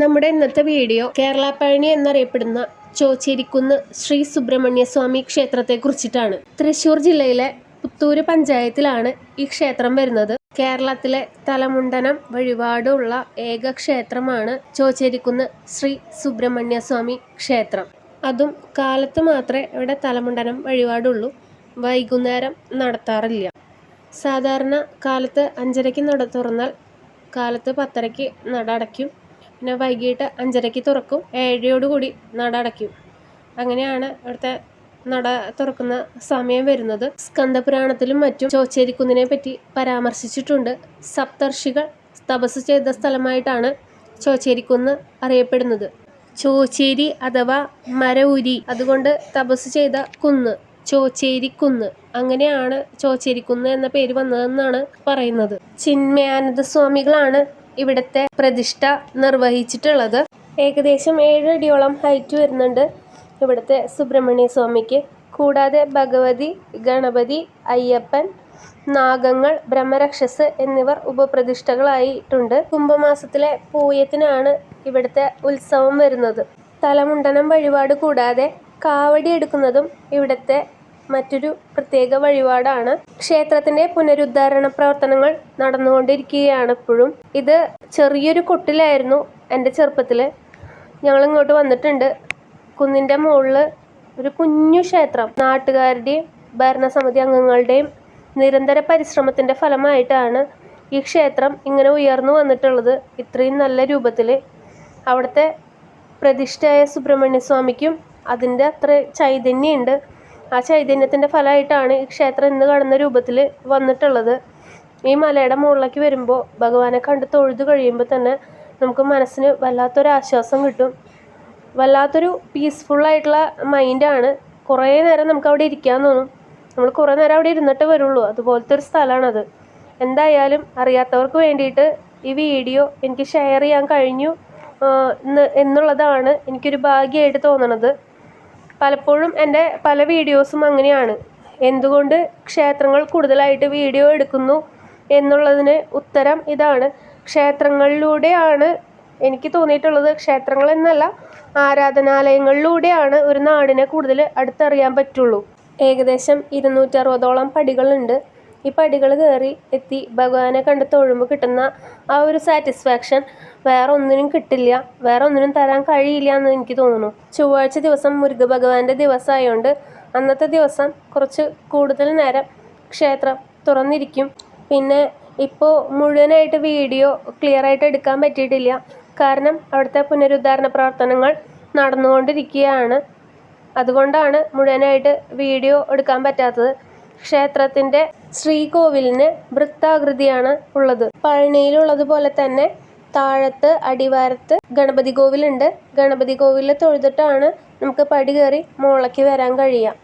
നമ്മുടെ ഇന്നത്തെ വീഡിയോ കേരള പഴനി എന്നറിയപ്പെടുന്ന ചോച്ചേരിക്കുന്ന് ശ്രീ സുബ്രഹ്മണ്യ സ്വാമി ക്ഷേത്രത്തെ കുറിച്ചിട്ടാണ്. തൃശൂർ ജില്ലയിലെ പുത്തൂര് പഞ്ചായത്തിലാണ് ഈ ക്ഷേത്രം വരുന്നത്. കേരളത്തിലെ തലമുണ്ടനം വഴിപാടുള്ള ഏക ക്ഷേത്രമാണ് ചോച്ചേരിക്കുന്ന് ശ്രീ സുബ്രഹ്മണ്യ സ്വാമി ക്ഷേത്രം. അതും കാലത്ത് മാത്രമേ ഇവിടെ തലമുണ്ടനം വഴിപാടുള്ളൂ. വൈകുന്നേരം നടത്താറില്ല. സാധാരണ കാലത്ത് അഞ്ചരയ്ക്ക് നട തുറന്നാൽ കാലത്ത് പത്തരയ്ക്ക് നട അടയ്ക്കും. പിന്നെ വൈകിട്ട് അഞ്ചരയ്ക്ക് തുറക്കും. ഏഴരയോടുകൂടി നട അടയ്ക്കും. അങ്ങനെയാണ് ഇവിടുത്തെ നട തുറക്കുന്ന സമയം വരുന്നത്. സ്കന്ദപുരാണത്തിലും മറ്റും ചോച്ചേരിക്കുന്നിനെ പറ്റി പരാമർശിച്ചിട്ടുണ്ട്. സപ്തർഷികൾ തപസ് ചെയ്ത സ്ഥലമായിട്ടാണ് ചോച്ചേരിക്കുന്ന് അറിയപ്പെടുന്നത്. ചോച്ചേരി അഥവാ മരവുരി അതുകൊണ്ട് തപസ് ചെയ്ത കുന്ന് ചോച്ചേരിക്കുന്ന്. അങ്ങനെയാണ് ചോച്ചേരിക്കുന്ന് എന്ന പേര് വന്നതെന്നാണ് പറയുന്നത്. ചിന്മയാനന്ദ സ്വാമികളാണ് ഇവിടുത്തെ പ്രതിഷ്ഠ നിർവഹിച്ചിട്ടുള്ളത്. ഏകദേശം ഏഴ് അടിയോളം ഹൈറ്റ് വരുന്നുണ്ട്. ഇവിടുത്തെ സുബ്രഹ്മണ്യ സ്വാമിക്ക്. കൂടാതെ ഭഗവതി ഗണപതി അയ്യപ്പൻ നാഗങ്ങൾ ബ്രഹ്മരക്ഷസ് എന്നിവർ ഉപപ്രതിഷ്ഠകളായിട്ടുണ്ട്. കുംഭമാസത്തിലെ പൂയത്തിനാണ് ഇവിടുത്തെ ഉത്സവം വരുന്നത്. തലമുണ്ടനം വഴിപാട് കൂടാതെ കാവടി എടുക്കുന്നതും ഇവിടുത്തെ മറ്റൊരു പ്രത്യേക വഴിപാടാണ്. ക്ഷേത്രത്തിന്റെ പുനരുദ്ധാരണ പ്രവർത്തനങ്ങൾ നടന്നുകൊണ്ടിരിക്കുകയാണ് ഇപ്പോഴും. ഇത് ചെറിയൊരു കൊട്ടിലായിരുന്നു എന്റെ ചെറുപ്പത്തിൽ ഞങ്ങൾ ഇങ്ങോട്ട് വന്നിട്ടുണ്ട്. കുന്നിന്റെ മുകളിൽ ഒരു കുഞ്ഞു ക്ഷേത്രം. നാട്ടുകാരുടെയും ഭരണസമിതി അംഗങ്ങളുടെയും നിരന്തര പരിശ്രമത്തിന്റെ ഫലമായിട്ടാണ് ഈ ക്ഷേത്രം ഇങ്ങനെ ഉയർന്നു വന്നിട്ടുള്ളത്. ഇത്രയും നല്ല രൂപത്തിൽ അവിടുത്തെ പ്രതിഷ്ഠയായ സുബ്രഹ്മണ്യ സ്വാമിക്കും അതിന്റെ അത്ര ചൈതന്യമുണ്ട്. ആ ചൈതന്യത്തിന്റെ ഫലമായിട്ടാണ് ഈ ക്ഷേത്രം ഇന്ന് കാണുന്ന രൂപത്തിൽ വന്നിട്ടുള്ളത്. ഈ മലയുടെ മുകളിലേക്ക് വരുമ്പോൾ ഭഗവാനെ കണ്ട് തൊഴുതു കഴിയുമ്പോൾ തന്നെ നമുക്ക് മനസ്സിന് വല്ലാത്തൊരു ആശ്വാസം കിട്ടും. വല്ലാത്തൊരു പീസ്ഫുള്ളായിട്ടുള്ള മൈൻഡാണ് കുറേ നേരം നമുക്ക് അവിടെ ഇരിക്കാൻ തോന്നും. നമ്മൾ കുറേ നേരം അവിടെ ഇരുന്നിട്ട് വരുള്ളൂ. അതുപോലത്തെ ഒരു സ്ഥലമാണത്. എന്തായാലും അറിയാത്തവർക്ക് വേണ്ടിയിട്ട് ഈ വീഡിയോ എനിക്ക് ഷെയർ ചെയ്യാൻ കഴിഞ്ഞു എന്നുള്ളതാണ് എനിക്കൊരു ഭാഗ്യമായിട്ട് തോന്നണത്. പലപ്പോഴും എന്റെ പല വീഡിയോസും അങ്ങനെയാണ്. എന്തുകൊണ്ട് ക്ഷേത്രങ്ങൾ കൂടുതലായിട്ട് വീഡിയോ എടുക്കുന്നു എന്നുള്ളതിന് ഉത്തരം ഇതാണ്. ക്ഷേത്രങ്ങളിലൂടെയാണ് എനിക്ക് തോന്നിയിട്ടുള്ളത്. ക്ഷേത്രങ്ങൾ എന്നല്ല ആരാധനാലയങ്ങളിലൂടെയാണ് ഒരു നാടിനെ കൂടുതൽ അടുത്തറിയാൻ പറ്റുള്ളൂ. ഏകദേശം ഇരുന്നൂറ്ററുപതോളം പടികളുണ്ട്. ഈ പടികൾ കയറി എത്തി. ഭഗവാനെ കണ്ട് തൊഴുമ്പോൾ കിട്ടുന്ന ആ ഒരു സാറ്റിസ്ഫാക്ഷൻ വേറെ ഒന്നിനും കിട്ടില്ല. വേറെ ഒന്നിനും തരാൻ കഴിയില്ല എന്ന് എനിക്ക് തോന്നുന്നു. ചൊവ്വാഴ്ച ദിവസം മുരുക ഭഗവാന്റെ ദിവസമായതുകൊണ്ട് അന്നത്തെ ദിവസം കുറച്ച് കൂടുതൽ നേരം ക്ഷേത്രം തുറന്നിരിക്കും. പിന്നെ ഇപ്പോൾ മുഴുവനായിട്ട് വീഡിയോ ക്ലിയർ ആയിട്ട് എടുക്കാൻ പറ്റിയിട്ടില്ല. കാരണം അവിടുത്തെ പുനരുദ്ധാരണ പ്രവർത്തനങ്ങൾ നടന്നുകൊണ്ടിരിക്കുകയാണ്. അതുകൊണ്ടാണ് മുഴുവനായിട്ട് വീഡിയോ എടുക്കാൻ പറ്റാത്തത്. ക്ഷേത്രത്തിന്റെ ശ്രീകോവിലിന് വൃത്താകൃതിയാണ് ഉള്ളത്. പഴനിയിലുള്ളതുപോലെ തന്നെ താഴത്ത് അടിവാരത്ത് ഗണപതി കോവിലുണ്ട് ഗണപതി കോവിലിൽ തൊഴുതിട്ടാണ് നമുക്ക് പടി കയറി മുകളിലേക്ക് വരാൻ കഴിയുക.